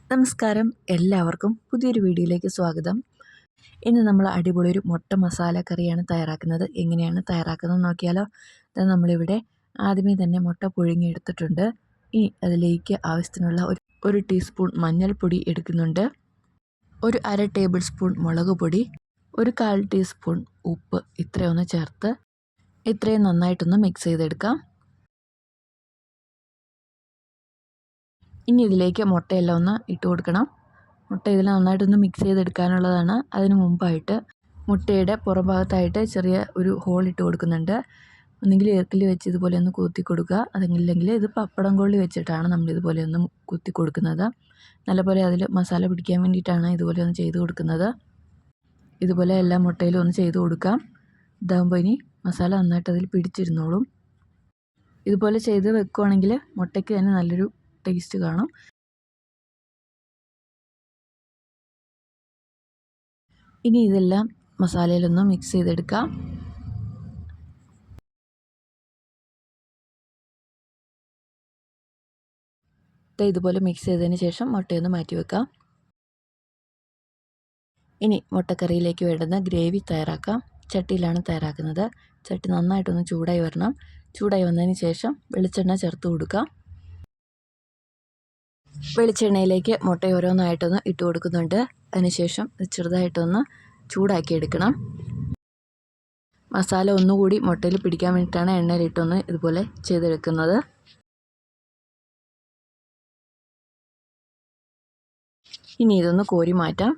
നമസ്കാരം. എല്ലാവർക്കും പുതിയൊരു വീഡിയോയിലേക്ക് സ്വാഗതം. ഇന്ന് നമ്മൾ അടിപൊളി ഒരു മുട്ട മസാല കറിയാണ് തയ്യാറാക്കുന്നത്. എങ്ങനെയാണ് തയ്യാറാക്കുന്നത് നോക്കിയാലോ? അത് നമ്മളിവിടെ ആദ്യമേ തന്നെ മുട്ട പുഴുങ്ങിയെടുത്തിട്ടുണ്ട്. ഇനി അതിലേക്ക് ആവശ്യത്തിനുള്ള ഒരു ഒരു ടീസ്പൂൺ മഞ്ഞൾപ്പൊടി എടുക്കുന്നുണ്ട്. ഒരു അര ടേബിൾ സ്പൂൺ മുളക് പൊടി. ഒരു കാൽ ടീസ്പൂൺ ഉപ്പ് ഇത്രയൊന്ന് ചേർത്ത് ഇത്രയും നന്നായിട്ടൊന്ന് മിക്സ് ചെയ്തെടുക്കാം. ഇനി ഇതിലേക്ക് മുട്ടയെല്ലാം ഒന്ന് ഇട്ട് കൊടുക്കണം. മുട്ട ഇതിൽ നന്നായിട്ടൊന്ന് മിക്സ് ചെയ്തെടുക്കാനുള്ളതാണ്. അതിന് മുമ്പായിട്ട് മുട്ടയുടെ പുറം ഭാഗത്തായിട്ട് ചെറിയ ഒരു ഹോൾ ഇട്ട് കൊടുക്കുന്നുണ്ട്. ഒന്നെങ്കിൽ ഏർക്കിൽ വെച്ച് ഇതുപോലെ ഒന്ന് കുത്തി കൊടുക്കുക. അതെങ്കിലെങ്കിൽ ഇത് പപ്പടം കൊള്ളി വെച്ചിട്ടാണ് നമ്മൾ ഇതുപോലെ ഒന്ന് കുത്തി കൊടുക്കുന്നത്. നല്ലപോലെ അതിൽ മസാല പിടിക്കാൻ വേണ്ടിയിട്ടാണ് ഇതുപോലെ ഒന്ന് ചെയ്ത് കൊടുക്കുന്നത്. ഇതുപോലെ എല്ലാ മുട്ടയിലും ഒന്ന് ചെയ്ത് കൊടുക്കാം. ഇതാകുമ്പോൾ ഇനി മസാല നന്നായിട്ട് അതിൽ പിടിച്ചിരുന്നോളും. ഇതുപോലെ ചെയ്ത് വെക്കുവാണെങ്കിൽ മുട്ടയ്ക്ക് തന്നെ നല്ലൊരു ടേസ്റ്റ് കാണും. ഇനി ഇതെല്ലാം മസാലയിലൊന്ന് മിക്സ് ചെയ്തെടുക്കാം. ഇതുപോലെ മിക്സ് ചെയ്തതിന് ശേഷം മുട്ടയൊന്ന് മാറ്റി വെക്കാം. ഇനി മുട്ടക്കറിയിലേക്ക് വേണ്ടുന്ന ഗ്രേവി തയ്യാറാക്കാം. ചട്ടിയിലാണ് തയ്യാറാക്കുന്നത്. ചട്ടി നന്നായിട്ടൊന്ന് ചൂടായി വരണം. ചൂടായി വന്നതിന് ശേഷം വെളിച്ചെണ്ണ ചേർത്ത് കൊടുക്കാം. വെളിച്ചെണ്ണയിലേക്ക് മുട്ട ഓരോന്നായിട്ടൊന്ന് ഇട്ട് കൊടുക്കുന്നുണ്ട്. അതിനുശേഷം ചെറുതായിട്ടൊന്ന് ചൂടാക്കി എടുക്കണം. മസാല ഒന്നുകൂടി മുട്ടയിൽ പിടിക്കാൻ വേണ്ടിയിട്ടാണ് എണ്ണയിലിട്ടൊന്ന് ഇതുപോലെ ചെയ്തെടുക്കുന്നത്. ഇനി ഇതൊന്ന് കോരി മാറ്റാം.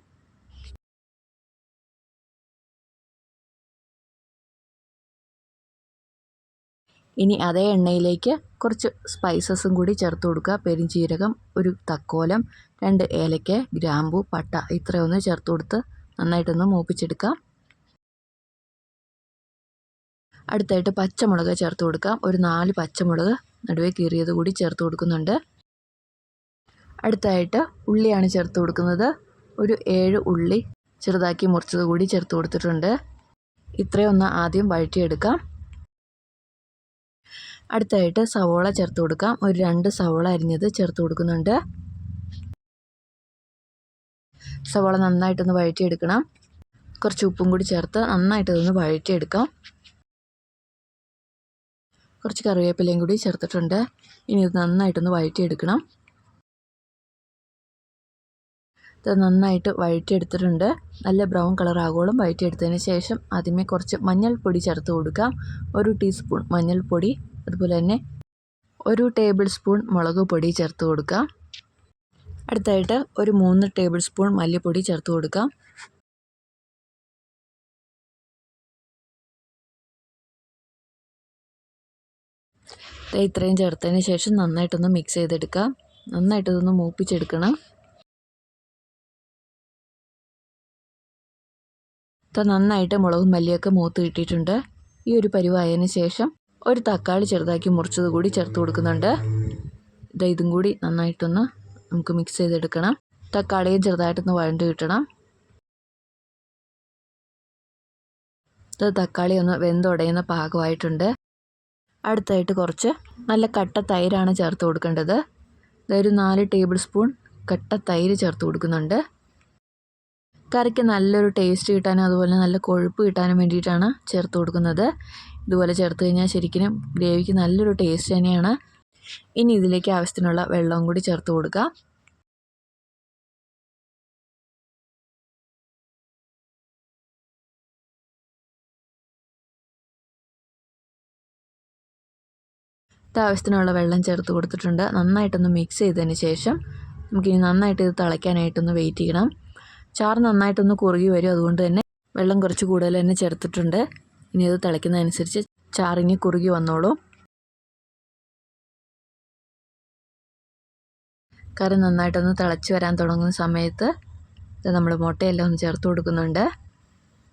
ഇനി അതേ എണ്ണയിലേക്ക് കുറച്ച് സ്പൈസസും കൂടി ചേർത്ത് കൊടുക്കുക. പെരിഞ്ചീരകം ഒരു തക്കോലം രണ്ട് ഏലയ്ക്ക ഗ്രാമ്പു പട്ട ഇത്രയൊന്ന് ചേർത്ത് കൊടുത്ത് നന്നായിട്ടൊന്ന് മൂപ്പിച്ചെടുക്കാം അടുത്തായിട്ട് പച്ചമുളക് ചേർത്ത് കൊടുക്കാം ഒരു നാല് പച്ചമുളക് നടുവേ കീറിയത് കൂടി ചേർത്ത് കൊടുക്കുന്നുണ്ട്. അടുത്തായിട്ട് ഉള്ളിയാണ് ചേർത്ത് കൊടുക്കുന്നത്. ഒരു ഏഴ് ഉള്ളി ചെറുതാക്കി മുറിച്ചത് കൂടി ചേർത്ത് കൊടുത്തിട്ടുണ്ട്. ഇത്രയൊന്ന് ആദ്യം വഴറ്റിയെടുക്കാം. അടുത്തായിട്ട് സവോള ചേർത്ത് കൊടുക്കാം. ഒരു രണ്ട് സവോള അരിഞ്ഞത് ചേർത്ത് കൊടുക്കുന്നുണ്ട്. സവോള നന്നായിട്ടൊന്ന് വഴറ്റിയെടുക്കണം. കുറച്ച് ഉപ്പും കൂടി ചേർത്ത് നന്നായിട്ടതൊന്ന് വഴറ്റിയെടുക്കാം. കുറച്ച് കറിവേപ്പിലയും കൂടി ചേർത്തിട്ടുണ്ട്. ഇനി ഇത് നന്നായിട്ടൊന്ന് വഴറ്റിയെടുക്കണം. ഇത് നന്നായിട്ട് വഴറ്റിയെടുത്തിട്ടുണ്ട്. നല്ല ബ്രൗൺ കളർ ആകോളം വഴറ്റിയെടുത്തതിന് ശേഷം ആദ്യമേ കുറച്ച് മഞ്ഞൾപ്പൊടി ചേർത്ത് കൊടുക്കാം. ഒരു ടീസ്പൂൺ മഞ്ഞൾപ്പൊടി. അതുപോലെ തന്നെ ഒരു ടേബിൾ സ്പൂൺ മുളക് പൊടി ചേർത്ത് കൊടുക്കുക. അടുത്തായിട്ട് ഒരു മൂന്ന് ടേബിൾ സ്പൂൺ മല്ലിപ്പൊടി ചേർത്ത് കൊടുക്കാം ഇത്രയും ചേർത്തതിന് ശേഷം നന്നായിട്ടൊന്ന് മിക്സ് ചെയ്തെടുക്കാം നന്നായിട്ടൊന്ന് മൂപ്പിച്ചെടുക്കണം. ഇപ്പം നന്നായിട്ട് മുളകും മല്ലിയൊക്കെ മൂത്ത് കിട്ടിയിട്ടുണ്ട്. ഈ ഒരു പരിവായതിന് ശേഷം ഒരു തക്കാളി ചെറുതാക്കി മുറിച്ചത് കൂടി ചേർത്ത് കൊടുക്കുന്നുണ്ട്. ഇതാ ഇതും കൂടി നന്നായിട്ടൊന്ന് നമുക്ക് മിക്സ് ചെയ്തെടുക്കണം. തക്കാളിയും ചെറുതായിട്ടൊന്ന് വഴണ്ട് കിട്ടണം. ഇത് തക്കാളി ഒന്ന് വെന്തുടയുന്ന പാകമായിട്ടുണ്ട്. അടുത്തായിട്ട് കുറച്ച് നല്ല കട്ട തൈരാണ് ചേർത്ത് കൊടുക്കേണ്ടത്. ഇതൊരു നാല് ടേബിൾ സ്പൂൺ കട്ട തൈര് ചേർത്ത് കൊടുക്കുന്നുണ്ട്. കറിക്ക് നല്ലൊരു ടേസ്റ്റ് കിട്ടാനും അതുപോലെ നല്ല കൊഴുപ്പ് കിട്ടാനും വേണ്ടിയിട്ടാണ് ചേർത്ത് കൊടുക്കുന്നത്. ഇതുപോലെ ചേർത്ത് കഴിഞ്ഞാൽ ശരിക്കും ഗ്രേവിക്ക് നല്ലൊരു ടേസ്റ്റ് തന്നെയാണ്. ഇനി ഇതിലേക്ക് ആവശ്യത്തിനുള്ള വെള്ളവും കൂടി ചേർത്ത് കൊടുക്കുക ആവശ്യത്തിനുള്ള വെള്ളം ചേർത്ത് കൊടുത്തിട്ടുണ്ട്. നന്നായിട്ടൊന്ന് മിക്സ് ചെയ്തതിന് ശേഷം നമുക്കിനി നന്നായിട്ട് ഇത് തിളയ്ക്കാനായിട്ടൊന്ന് വെയിറ്റ് ചെയ്യണം. ചാറ് നന്നായിട്ടൊന്ന് കുറുകി വരും. അതുകൊണ്ട് തന്നെ വെള്ളം കുറച്ച് കൂടുതൽ തന്നെ ചേർത്തിട്ടുണ്ട്. ഇനി അത് തിളയ്ക്കുന്നതനുസരിച്ച് ചാറിനി കുറുകി വന്നോളൂ. കറി നന്നായിട്ടൊന്ന് തിളച്ച് വരാൻ തുടങ്ങുന്ന സമയത്ത് നമ്മൾ മുട്ടയെല്ലാം ഒന്ന് ചേർത്ത് കൊടുക്കുന്നുണ്ട്.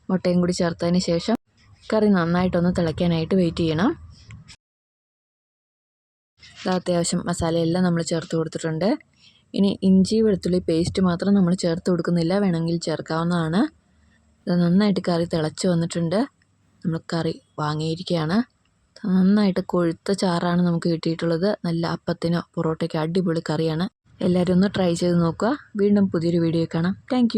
മുട്ടയും കൂടി ചേർത്തതിന് ശേഷം കറി നന്നായിട്ടൊന്ന് തിളയ്ക്കാനായിട്ട് വെയിറ്റ് ചെയ്യണം. അത്യാവശ്യം മസാലയെല്ലാം നമ്മൾ ചേർത്ത് കൊടുത്തിട്ടുണ്ട്. ഇനി ഇഞ്ചി വെളുത്തുള്ളി പേസ്റ്റ് മാത്രം നമ്മൾ ചേർത്ത് കൊടുക്കുന്നില്ല. വേണമെങ്കിൽ ചേർക്കാവുന്നതാണ്. ഇത് നന്നായിട്ട് കറി തിളച്ച് വന്നിട്ടുണ്ട്. നമ്മൾ കറി വാങ്ങിയിരിക്കുകയാണ്. നന്നായിട്ട് കൊഴുത്ത ചാറാണ് നമുക്ക് കിട്ടിയിട്ടുള്ളത്. നല്ല അപ്പത്തിനോ പൊറോട്ടയ്ക്കോ അടിപൊളി കറിയാണ്. എല്ലാവരും ഒന്ന് ട്രൈ ചെയ്ത് നോക്കുക. വീണ്ടും പുതിയൊരു വീഡിയോ കാണാം. താങ്ക്